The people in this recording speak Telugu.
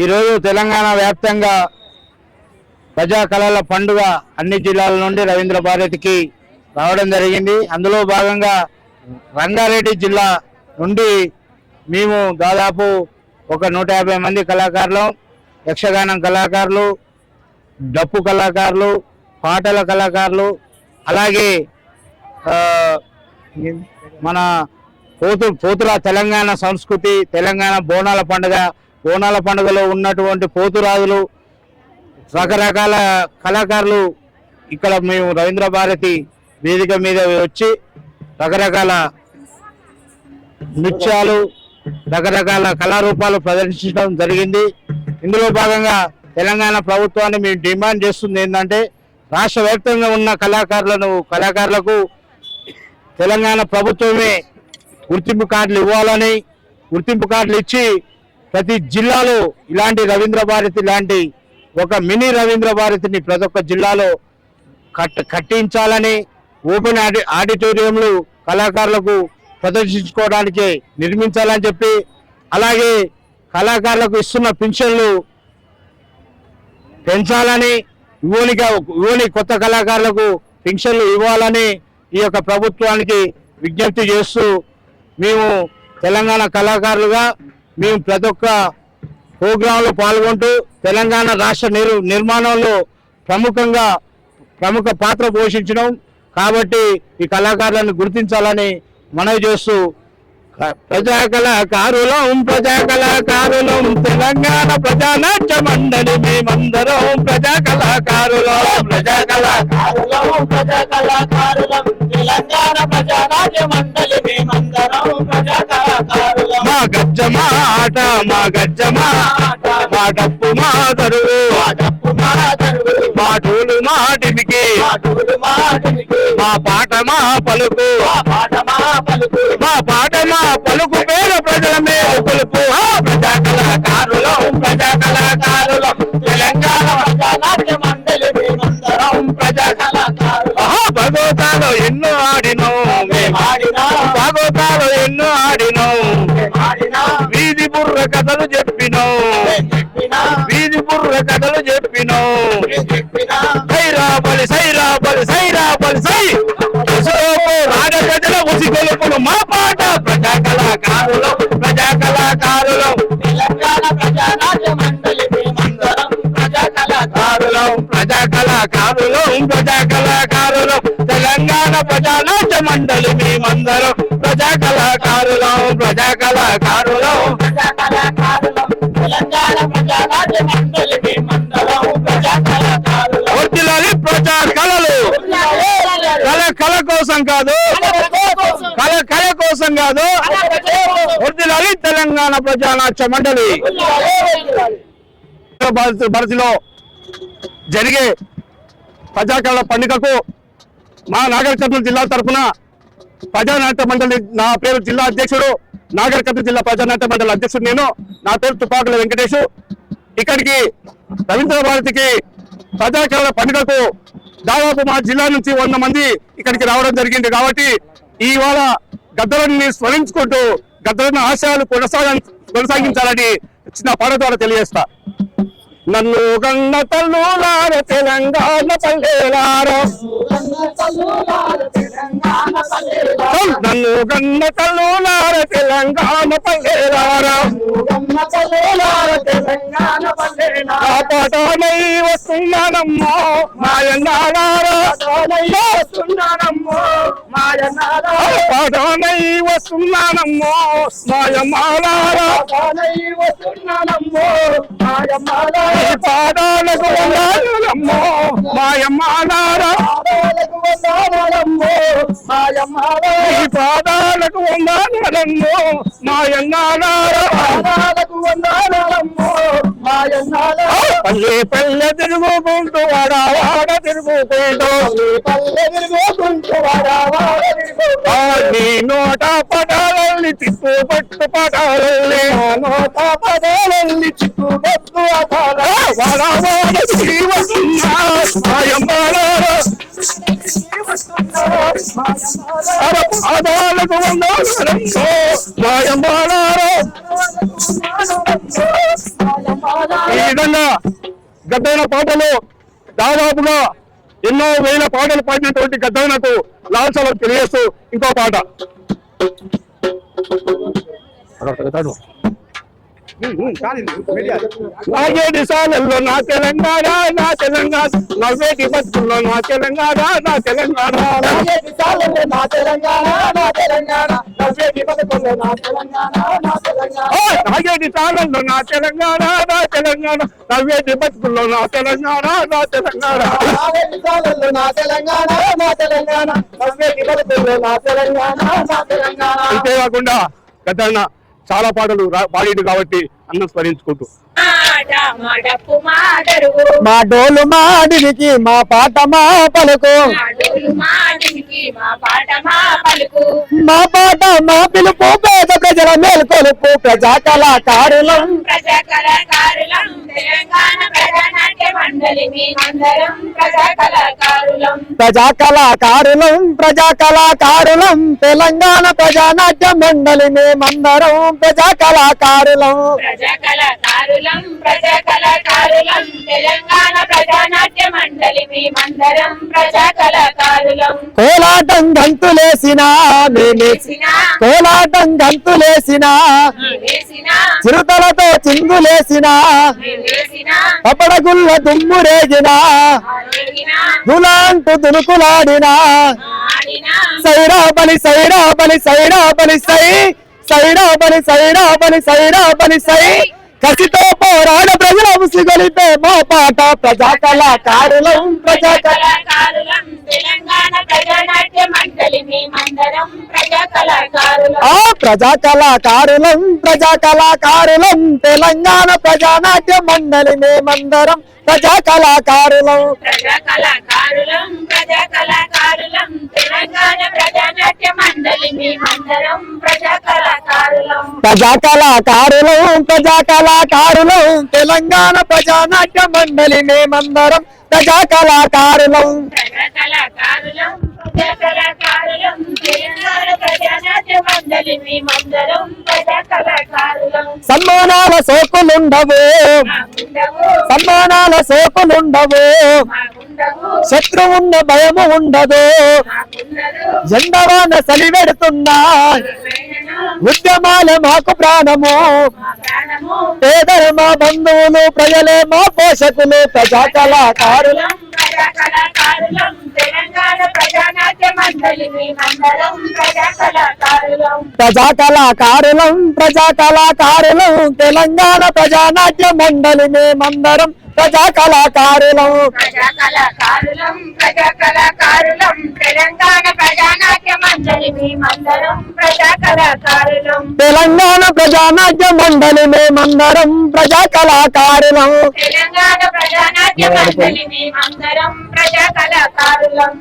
ఈరోజు తెలంగాణ వ్యాప్తంగా ప్రజా కళల పండుగ అన్ని జిల్లాల నుండి రవీంద్ర భారతికి రావడం జరిగింది. అందులో భాగంగా రంగారెడ్డి జిల్లా నుండి మేము దాదాపు ఒక నూట యాభై మంది కళాకారులు యక్షగానం కళాకారులు డప్పు కళాకారులు పాటల కళాకారులు అలాగే మన పోతు పోతుల తెలంగాణ సంస్కృతి తెలంగాణ బోనాల పండుగ బోనాల పండుగలో ఉన్నటువంటి పోతురాజులు రకరకాల కళాకారులు ఇక్కడ మేము రవీంద్ర భారతి వేదిక మీద వచ్చి రకరకాల నృత్యాలు రకరకాల కళారూపాలు ప్రదర్శించడం జరిగింది. ఇందులో భాగంగా తెలంగాణ ప్రభుత్వాన్ని మేము డిమాండ్ చేస్తుంది ఏంటంటే రాష్ట్ర వ్యాప్తంగా ఉన్న కళాకారులను కళాకారులకు తెలంగాణ ప్రభుత్వమే గుర్తింపు కార్డులు ఇవ్వాలని గుర్తింపు కార్డులు ఇచ్చి ప్రతి జిల్లాలో ఇలాంటి రవీంద్ర భారతి లాంటి ఒక మినీ రవీంద్ర భారతిని ప్రతి ఒక్క జిల్లాలో కట్ కట్టించాలని ఓపెన్ ఆడి ఆడిటోరియంలు కళాకారులకు ప్రదర్శించుకోవడానికి నిర్మించాలని చెప్పి అలాగే కళాకారులకు ఇస్తున్న పింఛన్లు పెంచాలని యువనిగా యువని కొత్త కళాకారులకు పింఛన్లు ఇవ్వాలని ఈ యొక్క ప్రభుత్వానికి విజ్ఞప్తి చేస్తూ మేము తెలంగాణ కళాకారులుగా మేము ప్రతి ఒక్క ప్రోగ్రాంలో పాల్గొంటూ తెలంగాణ రాష్ట్ర నిర్ నిర్మాణంలో ప్రముఖంగా ప్రముఖ పాత్ర పోషించడం కాబట్టి ఈ కళాకారులను గుర్తించాలని మనవి చేస్తూ ప్రజా కళాకారులం ప్రజా కళాకారులం తెలంగాణ ప్రజానాట్య మండలి మేమందరం ప్రజా కళాకారులం ప్రజా కళాకారులం ప్రజా కళాకారులం తెలంగాణ మా గజ్జ మాట మా గజ్జ మాట మా డప్పు మా దరువు మా డోలు మా డిమికి. మా పాట మా పలుకు. మా పాట మా పలుకు. మా పాట మా పలుకు పేద ప్రజల మీద కొలుపు. ఆ ప్రజా కళాకారులం ప్రజా కళాకారులం. తెలంగాణ ప్రజానాట్య మండలి మేమందరం ప్రజా కళాకారులం. భగవతాలు ఎన్నో ఆడినా. బుర్ర కథలు చెప్పినో. సైరా బలి సైరా బలి సైరా బలి సై. రాజ ప్రజల ఉసి కొలుపులు మా పాట ప్రజా కళాకారులు ప్రజా కళాకారులు తెలంగాణ ప్రజానాట్య మండలి ప్రజా కళాకారులం కారులం ప్రజా కళాకారులు ప్రజా కళాకారులు తెలంగాణ ప్రజానాట్య మండలి మేమందరం ప్రజా కళాకారులం ప్రజా కళాకారులం ప్రజా కళాకారులం తెలంగాణ ప్రజానాట్య మండలి ప్రచార కళలు. కళ కళ కోసం కాదు. కళ కళ కోసం కాదు. వర్తిల్లాలి తెలంగాణ ప్రజానాట్య మండలి. భరతిలో జరిగే ప్రజాకళ పండుగకు మా నాగర్ కర్నూలు జిల్లా తరఫున ప్రజానాట్య మండలి నా పేరు జిల్లా అధ్యక్షుడు నాగర్ కర్నూలు జిల్లా ప్రజానాట్య మండలి అధ్యక్షుడు నేను. నా పేరు తుపాకుల వెంకటేష్. ఇక్కడికి రవీంద్ర భారతికి ప్రజాకళ పండుగకు దాదాపు మా జిల్లా నుంచి వంద మంది ఇక్కడికి రావడం జరిగింది కాబట్టి ఇవాళ గద్దలని స్మరించుకుంటూ గద్దలన్న ఆశయాలు కొనసాగ కొనసాగించాలని చిన్న పాట ద్వారా తెలియజేస్తా. నన్ను గన్న తల్లులార తెలంగాణ పల్లెలారా నన్ను గన్న తల్లులార తెలంగాణ పల్లెలారా కాపాటమై వస్తున్నానమ్మో మాయన్నాడారా కాపాటమై వస్తున్నానమ్మో మాయమ్మాడారా ఈ పాదాలకు మాయమాలారా. మాయమ్మాడారా ఈ పాదాలకు వందనాలమ్మో మాయన్నాడారా పల్లె పల్లె తిరుగుకుంటూ వాడ వాడ తిరుగుకుంటూ. ఆ నీ నోట పటాలల్ని తిప్పు పట్టు పటాలల్ని నోట పటాలల్ని చిక్కు పట్టు వాడ వాడ జీవసున్నా మాయమ్మాడారా పాదాలకు వందనాలమ్మో మాయమ్మాడారా ఈ విధంగా గద్దైన పాటలు దాదాపుగా ఎన్నో వేల పాటలు పాడినటువంటి గద్దైనకు లాల్సలకు తెలియస్తూ ఇంకో పాట. నాగేటి సాలల్లో నా తెలంగాణ నా తెలంగాణ. నవ్వేటి బతుకుల్లో నా తెలంగాణ నా తెలంగాణ. నాగేటి సాలల్లో నా తెలంగాణ నా తెలంగాణ. నవ్వేటి బతుకుల్లో నా తెలంగాణ నా తెలంగాణ. ఓ, నాగేటి సాలల్లో నా తెలంగాణ నా తెలంగాణ. నవ్వేటి బతుకుల్లో నా తెలంగాణ నా తెలంగాణ. నాగేటి సాలల్లో నా తెలంగాణ నా తెలంగాణ. నవ్వేటి బతుకుల్లో నా తెలంగాణ నా తెలంగాణ. అంతేకాకుండా గద్దన్న చాలా పాటలు పాడేడు కాబట్టి అన్నం స్మరించుకుంటూ. మా డోలు మాడికి మా పాట మా పలుకు మా పాట మా పలుకు. మా పాట మా పిలుపు పేద ప్రజల మేల్కొలుపు. ప్రజా కళాకారులం ప్రజా కళాకారులం తెలంగాణ ప్రజా కళాకారులం ప్రజా కళాకారులం ప్రజా తెలంగాణ ప్రజానాట్య మండలి మేమందరం ప్రజా కళాకారులం ప్రజా కళాకారులం ప్రజా కళాకారులం తెలంగాణ కోలాటం గంతులేసిన కోలాటం గంతులేసిన. చిరుతలతో చిందులేసిన. పపడగుల్ల దుమ్మురేగిన గులాంటు దునుకులాడిన సైరా బలి సైరా బలి సైరా బలి సై. సైరా బలి సైరా బలి సైరా బలి సై. కసితో పోరాడ ప్రజల ముసిగొలిపే మా పాట ప్రజా కళాకారులం ప్రజా కళా కళాకారులం తెలంగాణ ప్రజానాట్య మండలి మేమందరం ప్రజా కళాకారులం. ఆ ప్రజా కళాకారులం ప్రజా కళాకారులం తెలంగాణ ప్రజానాట్య మండలి మేమందరం ప్రజా కళాకారులం. ప్రజా కళాకారులం ప్రజా కళాకారులం తెలంగాణ ప్రజానాట్య మండలి మేమందరం ప్రజా కళాకారులం ప్రజా కళాకారులం ప్రజా కళాకారులం తెలంగాణ ప్రజానాట్య మండలి మేమందరం ప్రజా కళాకారులం ప్రజా కళాకారులం ప్రజా కళాకారులం తెలంగాణ ప్రజానాట్య మండలి మేమందరం ప్రజా కళాకారులం సన్మానాల సోకులుండవు సన్మానాల సోకులుండవు శత్రువున్న భయము ఉండదు. ఎండవాన సలివెడుతున్నా ఉద్యమాలే మాకు ప్రాణము. పేదలు మా బంధువులు ప్రజలే మా పోషకులు ప్రజా కళాకారులు ప్రజా కళాకారులం ప్రజా కళాకారులం తెలంగాణ ప్రజానాట్య మండలి మేమందరం ప్రజా కళాకారులం ప్రజా కళాకారులం తెలంగాణ ప్రజానాట్య మండలి మేమందరం ప్రజా కళాకారులం తెలంగాణ ప్రజానాట్య మండలి మేమందరం ప్రజా కళాకారులం తెలంగాణ ప్రజానాట్య మండలి మేమందరం ప్రజా కళాకారులం